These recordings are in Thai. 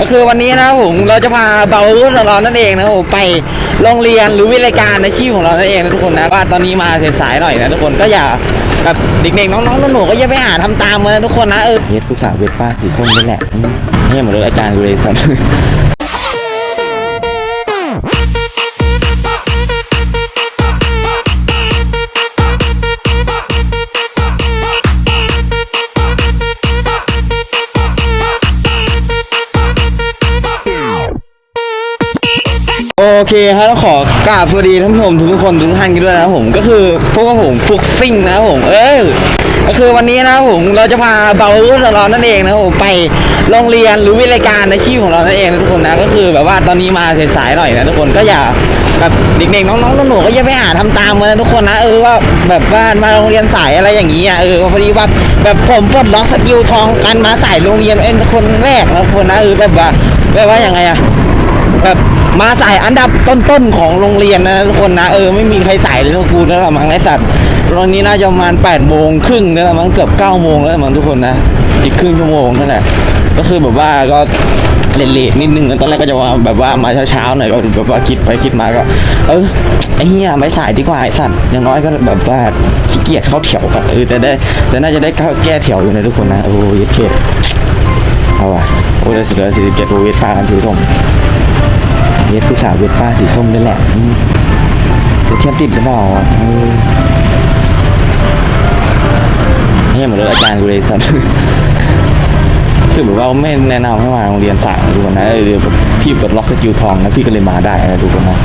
ก็คือวันนี้นะครับผมเราจะพาเบารุ่นของเรานั่นเองนะครับผมไปโรงเรียนหรือวิทยาการในชีพของเรานั่นเองนะทุกคนนะว่าตอนนี้มาสายๆหน่อยนะทุกคนก็อย่าแบบเด็กๆน้องๆหนูๆก็อย่าไปหาทำตามมานะทุกคนนะเออเฮ็ดผู้สาวเวทป้าสีส้มนี่แหละเนี่ยเหมือนเลยอาจารย์กูเลยสัน เคครับต้องขอกราบสวัสดีท่านผู้ชมทุกคนทุกท่านกันด้วยนะครับผมก็คือพวกผมฟุกซิ่งนะครับผม เออก็คือวันนี้นะครับผมเราจะพาเบารุ่นของเรานั่นเองนะครับผมไปโรงเรียนหรือวิทยาการในชีพของเรานั่นเองนะทุกคนนะก็คือแบบว่าตอนนี้มาสายๆหน่อยนะทุกคนก็อย่าแบบเด็กๆน้องๆหนูๆก็อย่าไปหาทำตามมานะทุกคนนะเออว่าแบบว่ามาโรงเรียนสายอะไรอย่างนี้อะเออพอดีว่าแบบผมปลดล็อกสกิลทองกันมาสายโรงเรียนเอ็นคนแรกนะทุกคนนะเออแบบว่าแบบว่าอยังไงอะแบบ มาใส่อันดับต้นๆของโรงเรียนนะทุกคนนะเออไม่มีใครใส่เลยทุกกูแล้วละมั้งไอสัตว์ตอนนี้น่าจะประมาณ8ปดโมงครึ่งแล้วละมั้งเกือบ9ก้าโมงแล้วมั้งทุกคนนะอีกครึ่งชั่วโมงนั่นแหละก็คือแบบว่าก็เลทๆนิดนึงตอนแรกก็จะว่าแบบว่ามาเช้าๆหน่อยก็แบบว่าคิดไปคิดมาก็ เออไอ้เหี้ยไม่สายดีกว่าไอ้สัตว์อย่างน้อยก็แบบว่าขี้เกียจเข้าแถวอะเออแต่ได้แต่น่าจะได้เข้แก้แถวอยู่นะทุกคนนะโอ้ยเคเอาว่ะโอ้ยสุดยอดสี่สิบเจ็ดโอเวทฟ้ากันสีส้ม เวทผู้สาวเวทป้าสีส้มนี่แหละอืมเดี๋ยวเทียมติดหรือเปล่าอะเออเนี่ยเหมือนเลยอาจารย์กูเลยสันคือแบบว่าไม่แนะนำให้มาโรงเรียนสายนะทุกคนนะเออพี่กดล็อกสกิลทองนะพี่ก็เลยมาได้นะทุกคนนะ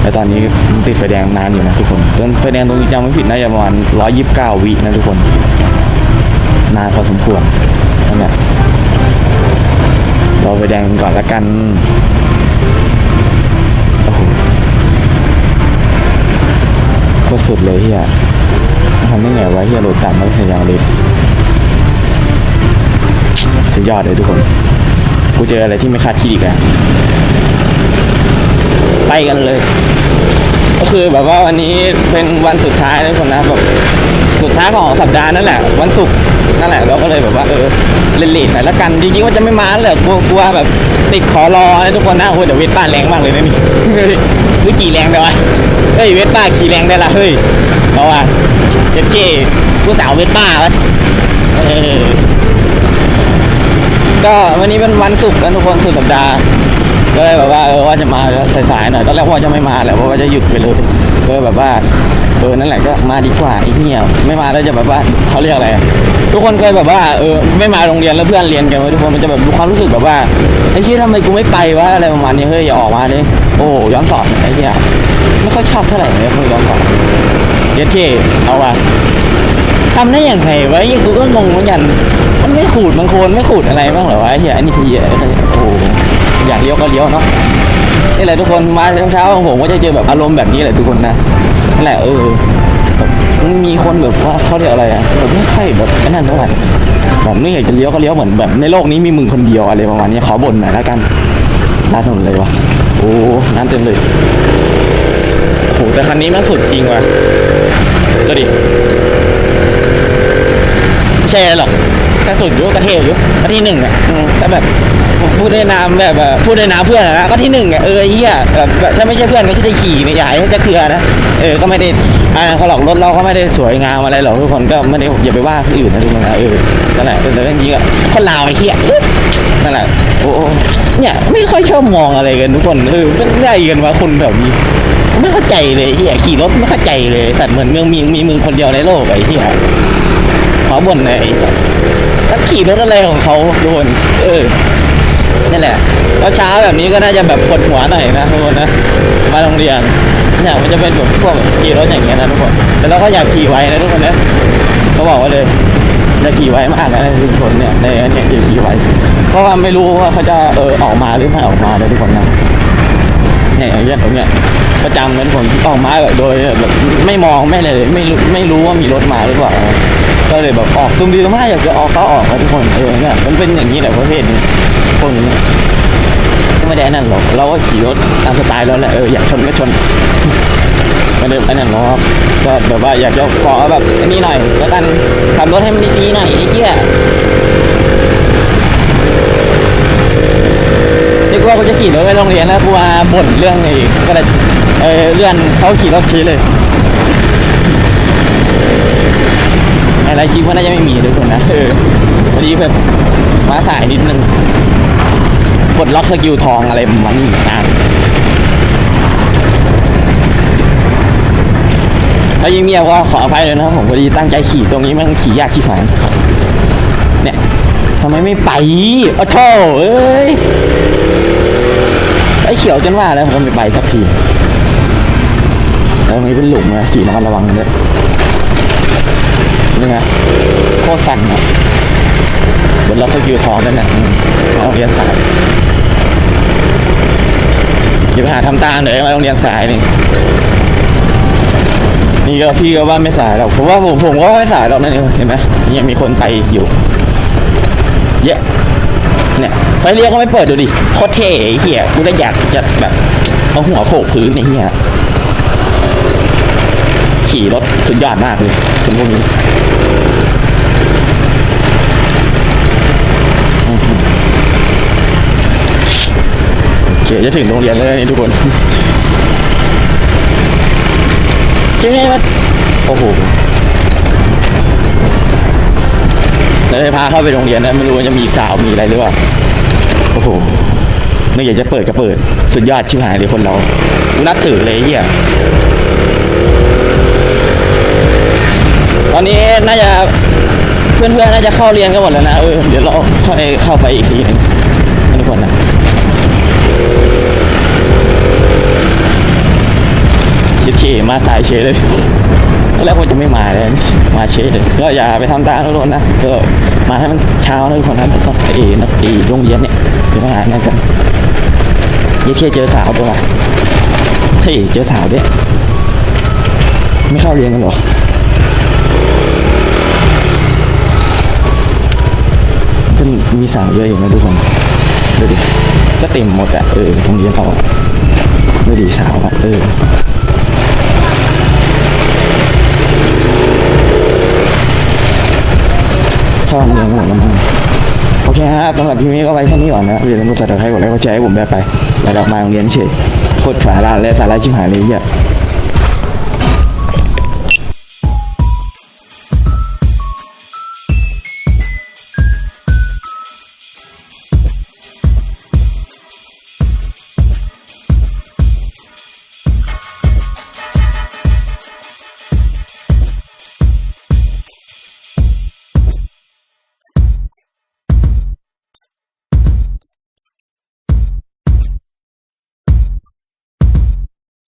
แต่ตอนนี้ติดไฟแดงนานอยู่นะทุกคนตอนไฟแดงตรงนี้จำไม่ผิดน่าจะประมาณร้อยยี่สิบเก้าวินะทุกคน นานพอสมควรนั่นแหละรอไฟแดงก่อนละกัน โอ้โหโคตรสุดเลยเฮียทำได้ไงวะเฮียโหลดต่ำไม่ใช่ยังเลยสุดยอดเลยทุกคน กูเจออะไรที่ไม่คาดคิดอีกแล้วไปกันเลย ก็คือแบบว่าวันนี้เป็นวันสุดท้ายนะทุกคนนะแบบ สุดท้ายของสัปดาห์นั่นแหละ วันศุกร์นั่นแหละเราก็เลยแบบว่าเออเล่นๆหน่อยละกันจริงๆว่าจะไม่มาเลยกลัวกลัวแบบติดขอรอนะทุกคนนะโอ้ยเดี๋ยวเวทป้าแรงมากเลยนะนี่เฮ้ยหรือขี่แรงได้วะเฮ้ยเวทป้าขี่แรงได้ละเฮ้ยเพราะว่าเจ็ดเก้ผู้สาวเวทป้าวะเออก็วันนี้เป็นวันศุกร์แล้วทุกคนสุดสัปดาห์ ว่าจะมาสายๆหน่อยตอนแรกว่าจะไม่มาแหละเพราะว่าจะหยุดไปเลยเลยแบบว่าเออนั่นแหละก็มาดีกว่าไอ้เหี้ยไม่มาแล้วจะแบบว่าเขาเรียกอะไรทุกคนเคยแบบว่าเออไม่มาโรงเรียนแล้วเพื่อนเรียนกันไว้ทุกคนมันจะแบบความรู้สึกแบบว่าไอ้เหี้ยทำไมกูไม่ไปวะอะไรประมาณนี้เฮ้ยอย่าออกมาเลยโอ้ย้อนสอนไอ้เหี้ยไม่ค่อยชอบเท่าไหร่เลยพวกย้อนสอนเย็ดเท่เอาว่ะทำได้อย่างไรวะยังกูก็งงเหมือนกันมันไม่ขูดมันโคนไม่ขูดอะไรบ้างเหรอวะไอ้เฮียอันนี้ทีอะโอ้ อยากเลี้ยวก็เลี้ยวเนาะนี่แหละทุกคนมาเช้าๆของผมก็จะเจอแบบอารมณ์แบบนี้แหละทุกคนนะนั่นแหละเออแบบมีคนแบบว่าเขาเรียกอะไรอะแบบไม่ค่อยแบบไอ้นั่นเท่าไหร่แบบไม่อยากจะเลี้ยวก็เลี้ยวเหมือนแบบในโลกนี้มีมึงคนเดียวอะไรประมาณนี้ขอบ่นหน่อยแล้วกันน่าถนนเลยวะโอ้น้ำเต็มเลยโอ้โหแต่คันนี้มันสุดจริงว่ะดูดิไม่ใช่หรอก แค่สุดอยุกระเทยอยู่ก็ที่หนึ่งอะอืมแต่แบบพูดในนามแบบแบบพูดในนามเพื่อนอะนะก็ที่หนึ่งอะเออไอ้เหี้ยแบบแบบถ้าไม่ใช่เพื่อนก็จะขี่ไม่ใหญ่จะเคลือนะเออก็ไม่ได้อ่าเขาหลอกรถเราก็ไม่ได้สวยงามอะไรหรอกทุกคนก็ไม่ได้อย่าไปว่าคนอื่นนะทุกคนนะเออนั่นแหละแต่เรื่องจริงอะคนลาวไอ้เหี้ย นั่นแหละโอ้โอ้เนี่ยไม่ค่อยชอบมองอะไรกันทุกคนเออเป็นได้กันว่าคนแบบนี้ ไม่เข้าใจเลยไอ้เหี้ยขี่รถไม่เข้าใจเลยสัตว์เหมือนเมืองมีมีมึงคนเดียวในโลกไอ้เหี้ยขอบ่นหน่อยไอ้สั สถ้าขี่รถอะไรของเขาโดนเออนั่นแหละก็เช้าแบบนี้ก็น่าจะแบบปวดหัวหน่อยนะทุกคนนะมาโรงเรียนเนี่ยมันจะเป็นแบบพวกขี่รถอย่างเงี้ยนะทุกคนแต่เราก็อยากขี่ไว้นะทุกคนนะเขาบอกว่าเลยจะขี่ไว้มากนะในชุมชนเนี่ยในเนี่ยอยากขี่ไว้เพราะว่าไม่รู้ว่าเขาจะเออออกมาหรือไม่ออกมาเลยทุกคนนะเนี่ยอย่างเงี้ยตรงเนี้ยประจำเลยทุกคนออกมาแบบโดยแบบไม่มองไม่เลยไม่รู้ไม่รู้ว่ามีรถมาหรือเปล่า ก็เลยแบบออกตุ้มดีตุ้มห้อยากจะออกก็ออกนะทุกคนเออเนี่ยมันเป็นอย่างนี้แหละประเภทนี้พวกนี้ไม่ได้นั่นหรอกเราก็ขี่รถตามสไตล์เราแหละเอออยากชนก็ชนไม่ได้อันนั้นหรอกก็แบบว่าอยากจะขอแบบอันนี้หน่อยแล้วกันขับรถให้มันดีๆหน่อยไอ้เหี้ยนึกว่ากูจะขี่รถไปโรงเรียนแล้วกูมาบ่นเรื่องไอ้ก็เลยเออเลื่อนเขาขี่รถชี้เลย อะไรคลิปก็น่าจะไม่มีทุกคนนะเออพอดีแบบมาสายนิดนึงกดล็อกสกิลทองอะไรมันนี้นะแล้วยิ่งเมียก็ขออภัยเลยนะครับผมพอดีตั้งใจขี่ตรงนี้มันขี่ยากขี่ฝันเนี่ยทำไมไม่ไปอ้โธ่เอ้ยไอ้เขียวจนว่าแล้วผมก็ไม่ไปสักทีแล้วตรงนี้เป็นหลุมนะขี่ระมัดระวังด้วย นี่ไงโคตรสั่นนะบนเรถสกิลทองนั่นน่ะเอาโรงเรียนสายอย่าไปหาทำตามเลยมาโรงเรียนสายนี่นี่ก็พี่ก็ว่าไม่สายหรอกผมว่าผมผมก็ไม่สายหรอกนั่นเองเห็นไหมยังมีคนไปอยู่ เยอะเนี่ยไฟเรียกก็ไม่เปิดดูดิโคตรเท่เหี้ยกูได้อยากจะแบบเอาหัวโขกพื้นไอ้เหี้ยขี่รถสุดยอดมากเลยคุณพวกนี้ โอเคจะถึงโรงเรียนแล้วนี่ทุกคนใช่ไหมว่าโอ้โหแล้วจะพาเข้าไปโรงเรียนนะไม่รู้ว่าจะมีสาวมีอะไรหรือเปล่า โอ้โหไม่อยากจะเปิดก็เปิด สุดยอดชิบหายเลยคนเรานับถือเลยเฮีย ตอนนี้น่าจะเพื่อนๆน่าจะเข้าเรียนกันหมดแล้วนะเออเดี๋ยวเราค่อยเข้าไปอีกทีหนึงทุกคนนะชิดเชมาสายเชเลยแล้วคนจะไม่มาเลยมาเชเลยก็อย่าไปทำตามทุกคนนะก็มาให้มันเช้านะทุกคนนะต้องไอ้นักตีโรงเรียนเนี่ยเดี๋ยวมาหากันกันยี่เที่ยเจอสาวตัวเฮ้ยเจอสาวด้วยไม่เข้าเรียนกันหรอ ก็มีสาวเยอะอยู่นะทุกคนดูดิก็เต็มหมดอะเออโรงเรียนเขาดูดิสาวอะเออชอบเมืองหมดแล้วมั้งโอเคฮะสำหรับทีนี้ก็ไปแค่นี้ก่อนนะอย่าลืมกดติดตามให้กดไลค์กดแชร์ให้ผมได้ไปแล้วเรามาโรงเรียนเฉยโคตรสาระและสาระชิบหายเลยเนี่ย